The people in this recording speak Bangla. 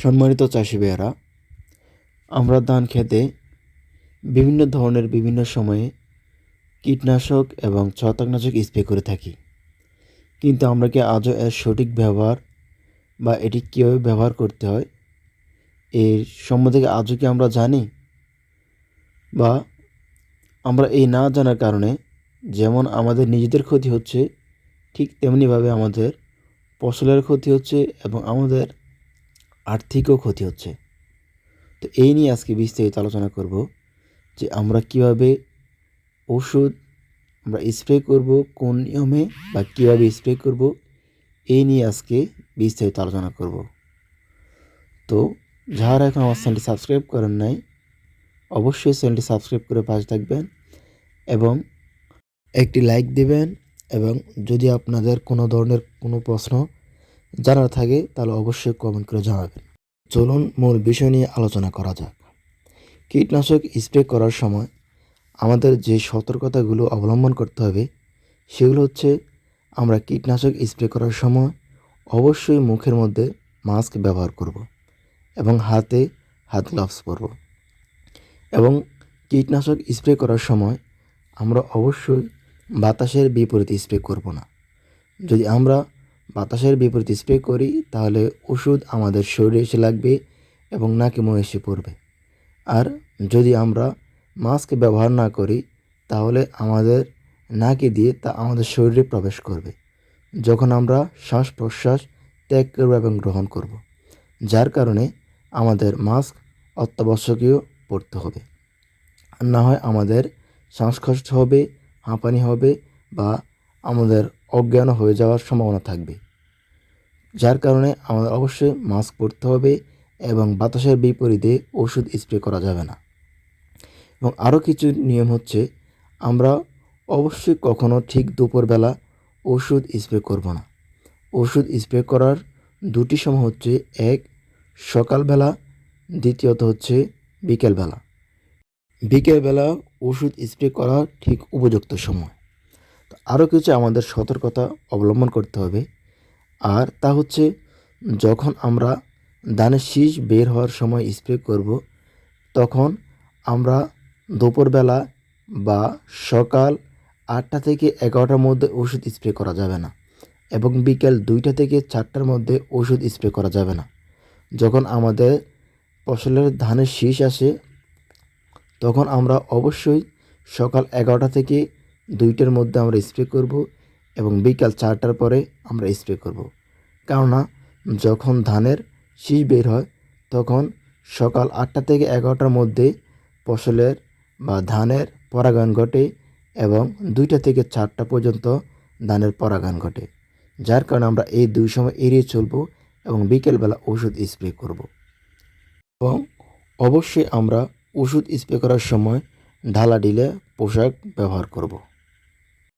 সম্মানিত চাষি ভাইয়েরা, আমরা ধান খেতে বিভিন্ন ধরনের বিভিন্ন সময়ে কীটনাশক এবং ছত্রাকনাশক স্প্রে করে থাকি। কিন্তু আমরা কি আজও এর সঠিক ব্যবহার বা এটি কীভাবে ব্যবহার করতে হয়, এর সম্বন্ধে আজও কি আমরা জানি? বা আমরা এই না জানার কারণে যেমন আমাদের নিজেদের ক্ষতি হচ্ছে, ঠিক তেমনিভাবে আমাদের ফসলের ক্ষতি হচ্ছে এবং আমাদের আর্থিকও ক্ষতি হচ্ছে। তো এই নিয়ে আজকে বিস্তারিত আলোচনা করব যে আমরা কীভাবে ওষুধ আমরা স্প্রে করব, কোন নিয়মে বা কীভাবে স্প্রে করব, এই নিয়ে আজকে বিস্তারিত আলোচনা করব। তো যারা এখন আমার চ্যানেলটি সাবস্ক্রাইব করেন নাই, অবশ্যই চ্যানেলটি সাবস্ক্রাইব করে পাশে থাকবেন এবং একটি লাইক দিবেন এবং যদি আপনাদের কোনো ধরনের কোনো প্রশ্ন জানার থাকে তাহলে অবশ্যই কমেন্ট করে জানাবেন। চলুন মূল বিষয় নিয়ে আলোচনা করা যাক। কীটনাশক স্প্রে করার সময় আমাদের যে সতর্কতাগুলো অবলম্বন করতে হবে, সেগুলো হচ্ছে আমরা কীটনাশক স্প্রে করার সময় অবশ্যই মুখের মধ্যে মাস্ক ব্যবহার করব এবং হাতে হাত গ্লাভস পরব। এবং কীটনাশক স্প্রে করার সময় আমরা অবশ্যই বাতাসের বিপরীতে স্প্রে করব না। যদি আমরা বাতাসের বিপরীত স্প্রে করি, তাহলে ওষুধ আমাদের শরীরে এসে লাগবে এবং নাকে মুখে এসে পড়বে। আর যদি আমরা মাস্ক ব্যবহার না করি, তাহলে আমাদের নাকে দিয়ে তা আমাদের শরীরে প্রবেশ করবে, যখন আমরা শ্বাস প্রশ্বাস ত্যাগ করব এবং গ্রহণ করব, যার কারণে আমাদের মাস্ক অত্যাবশ্যকীয় পড়তে হবে। না হয় আমাদের শ্বাসকষ্ট হবে, হাঁপানি হবে বা আমাদের অজ্ঞান হয়ে যাওয়ার সম্ভাবনা থাকবে, যার কারণে আমাদের অবশ্যই মাস্ক পরতে হবে এবং বাতাসের বিপরীতে ওষুধ স্প্রে করা যাবে না। এবং আরও কিছু নিয়ম হচ্ছে, আমরা অবশ্যই কখনো ঠিক দুপুরবেলা ওষুধ স্প্রে করব না। ওষুধ স্প্রে করার দুটি সময় হচ্ছে, এক, সকালবেলা, দ্বিতীয়ত হচ্ছে, বিকেলবেলা। বিকেলবেলা ওষুধ স্প্রে করা ঠিক উপযুক্ত সময়। আরও কিছু আমাদের সতর্কতা অবলম্বন করতে হবে। আর তা হচ্ছে, যখন আমরা ধানের শীষ বের হওয়ার সময় স্প্রে করব, তখন আমরা দুপুরবেলা বা সকাল আটটা থেকে এগারোটার মধ্যে ওষুধ স্প্রে করা যাবে না এবং বিকেল দুইটা থেকে চারটার মধ্যে ওষুধ স্প্রে করা যাবে না। যখন আমাদের ফসলের ধানের শীষ আসে, তখন আমরা অবশ্যই সকাল এগারোটা থেকে দুইটার মধ্যে আমরা স্প্রে করব এবং বিকাল চারটার পরে আমরা স্প্রে করব। কেননা, যখন ধানের শীষ বের হয়, তখন সকাল আটটা থেকে এগারোটার মধ্যে ফসলের বা ধানের পরাগায়ন ঘটে এবং দুইটা থেকে চারটা পর্যন্ত ধানের পরাগায়ন ঘটে। যার কারণে আমরা এই দুই সময় এড়িয়ে চলব এবং বিকেলবেলা ওষুধ স্প্রে করব। এবং অবশ্যই আমরা ওষুধ স্প্রে করার সময় ঢালা ঢিলে পোশাক ব্যবহার করব।